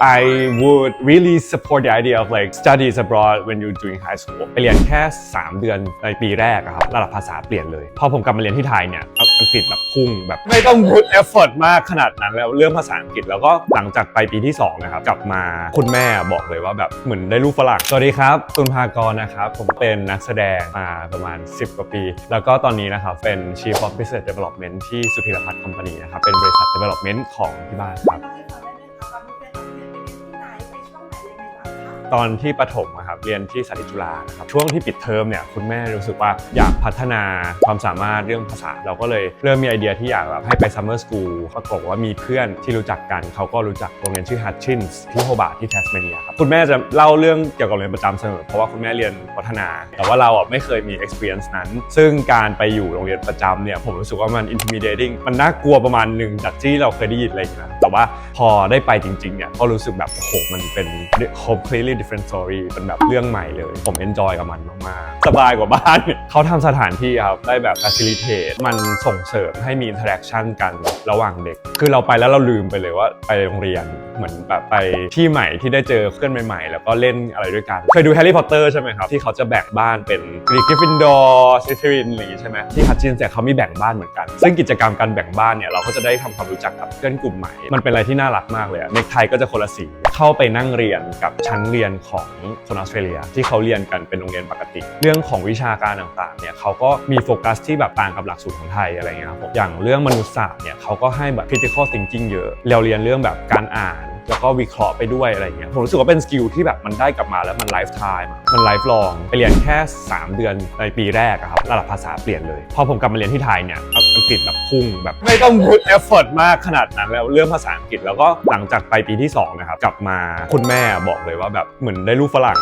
I would really support the idea of like studies abroad when you're doing high school ไปเรียนแค่ 3 เดือนในปีแรกอะครับระดับภาษาเปลี่ยนเลย พอผมกลับมาเรียนที่ไทยเนี่ยอังกฤษแบบพุ่งแบบ ไม่ต้อง put effort มากขนาดนั้นแล้วเรื่องภาษาอังกฤษแล้วก็หลังจากไปปีที่2นะครับกลับมาคุณแม่บอกเลยว่าแบบเหมือนได้ลูกฝรั่งสวัสดีครับตุนภากรนะครับผมเป็นนักแสดงมาประมาณ 10 กว่าปี แล้วก็ตอนนี้นะครับเป็น Chief of Business Development ที่สุธีรพัฒน์คอมพานีนะครับเป็นบริษัท Development ของที่บ้านครับ ตอนที่ประถมอะครับเรียนที่สาธิตจุฬานะครับช่วงที่ปิดเทอมเนี่ยคุณแม่รู้สึกว่าอยากพัฒนาความสามารถเรื่องภาษา เราก็เลยเริ่มมีไอเดียที่อยากแบบให้ไปซัมเมอร์สกูลปรากฏว่ามีเพื่อนที่รู้จักกันเขาก็รู้จักโรงเรียนชื่อฮัตชินส์ที่โฮบาร์ทที่แทสเมเนียครับคุณแม่จะเล่าเรื่องเกี่ยวกับโรงเรียนประจำเสมอเพราะว่าคุณแม่เรียนวัฒนา แต่ว่าเราอะไม่เคยมี experience นั้น ซึ่งการไปอยู่โรงเรียนประจำเนี่ยผมรู้สึกว่ามัน intimidating มันน่ากลัวประมาณหนึ่งจากที่เราเคยได้ยินอะไรอย่างเงี้ยแต่ว่าพอได้ไปจริงๆเนี่ยก็รู้สึกแบบโอ้โหมันเป็น completely different story เป็นแบบเรื่องใหม่เลย ผม enjoy กับมันมากๆ สบายกว่าบ้าน เขาทำสถานที่ครับ ได้แบบ facilitate มันส่งเสริมให้มี interaction กันระหว่างเด็ก คือเราไปแล้วเราลืมไปเลยว่าไปโรงเรียน เหมือนแบบไปที่ใหม่ที่ได้เจอเพื่อนใหม่ๆ แล้วก็เล่นอะไรด้วยกัน เคยดูแฮร์รี่พอตเตอร์ใช่ไหมครับ ที่เขาจะแบ่งบ้านเป็นกรีกริฟฟินดอร์ซิทรินอะไรอย่างงี้ใช่ไหมที่ฮัตจินเนี่เขามีแบ่งบ้านเหมือนกัน ซึ่งกิจกรรมการแบ่งบ้านเนี่ยเราก็จะได้ทำความรู้จักกับเพื่อนกลุ่มใหม่ มันเป็นอะไรที่น่ารักมากเลยเน็กไทก็จะคนละสีเข้าไปนั่งเรียนกับชั้นเรียนของคนออสเตรเลีย ที่เขาเรียนกันเป็นโรงเรียนปกติ เรื่องของวิชาการต่างๆเนี่ยเขาก็มีโฟกัสที่แบบต่างกับหลักสูตรของไทยอะไรเงี้ยครับอย่างเรื่องมนุษยศาสตร์เนี่ยเขาก็ให้แบบ critical thinking เยอะเราเรียนเรื่องแบบการอ่าน แล้วก็วิเคราะห์ไปด้วยอะไรเงี้ยผมรู้สึกว่าเป็นสกิลที่แบบมันได้กลับมาแล้วมันไลฟ์ไทม์มันไลฟ์ลองไปเรียนแค่ 3 เดือนในปีแรกอะครับระดับภาษาเปลี่ยนเลย พอผมกลับมาเรียนที่ไทยเนี่ยอังกฤษแบบพุ่งแบบไม่ต้องเอฟเฟอร์ตมากขนาดนั้นแล้วเรื่องภาษาอังกฤษแล้วก็หลังจากไปปีที่2นะครับกลับมาคุณแม่บอกเลยว่าแบบเหมือนได้ลูกฝรั่ง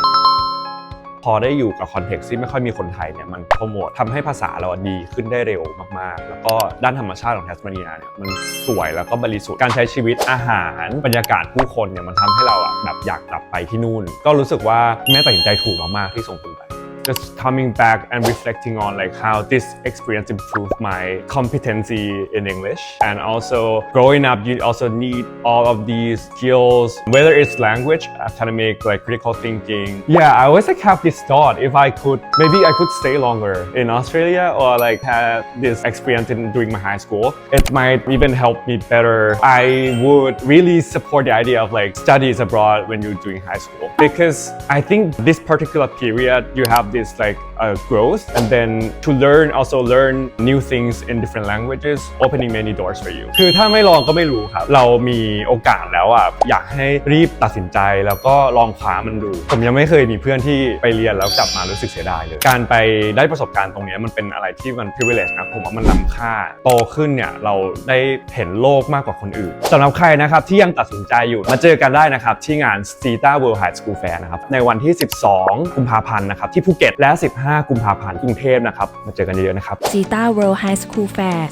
พอได้อยู่กับคอนเท็กซ์ที่ไม่ค่อยมีคนไทยเนี่ยมันโปรโมททำให้ภาษาเราดีขึ้นได้เร็วมากๆ แล้วก็ด้านธรรมชาติของแทสมาเนียเนี่ยมันสวยแล้วก็บริสุทธิ์การใช้ชีวิตอาหารบรรยากาศผู้คนเนี่ยมันทำให้เราอะแบบอยากกลับไปที่นู่น ก็รู้สึกว่าแม่ตัดสินใจถูกมากๆที่ส่งคุณไป just coming back and reflecting on like how this experience improved my competency in English. And also growing up you also need all of these skills whether it's language academic like critical thinking. Yeah I always like have this thought if I could maybe I could stay longer in Australia or like have this experience in during my high school. It might even help me better. I would really support the idea of like studies abroad when you're doing high school. Because I think this particular period you have this like uh, growth and then to learn also learn new things in different languages opening many doors for you คือถ้าไม่ลองก็ไม่รู้ครับ เรามีโอกาสแล้วอะอยากให้รีบตัดสินใจแล้วก็ลองคว้ามันดู ผมยังไม่เคยมีเพื่อนที่ไปเรียนแล้วกลับมารู้สึกเสียดายเลย การไปได้ประสบการณ์ตรงเนี้ยมันเป็นอะไรที่มัน privilege นะผมว่ามันล้ำค่าโตขึ้นเนี่ยเราได้เห็นโลกมากกว่าคนอื่นสำหรับใครนะครับที่ยังตัดสินใจอยู่มาเจอกันได้นะครับที่งาน Cita World High School Fair นะครับในวันที่ 12 กุมภาพันธ์นะครับที่ภูเก็ตและ 15 กุมภาพันธ์กรุงเทพนะครับ มาเจอกันเยอะๆนะครับซีต้าเวิลด์ไฮสคูลแฟร์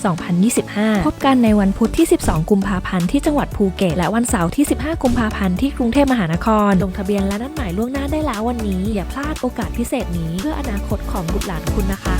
2025 พบกันในวันพุธที่ 12 กุมภาพันธ์ที่จังหวัดภูเก็ตและวันเสาร์ที่ 15 กุมภาพันธ์ที่กรุงเทพมหานคร ลงทะเบียนและนัดหมายล่วงหน้าได้แล้ววันนี้ อย่าพลาดโอกาสพิเศษนี้เพื่ออนาคตของบุตรหลานคุณนะคะ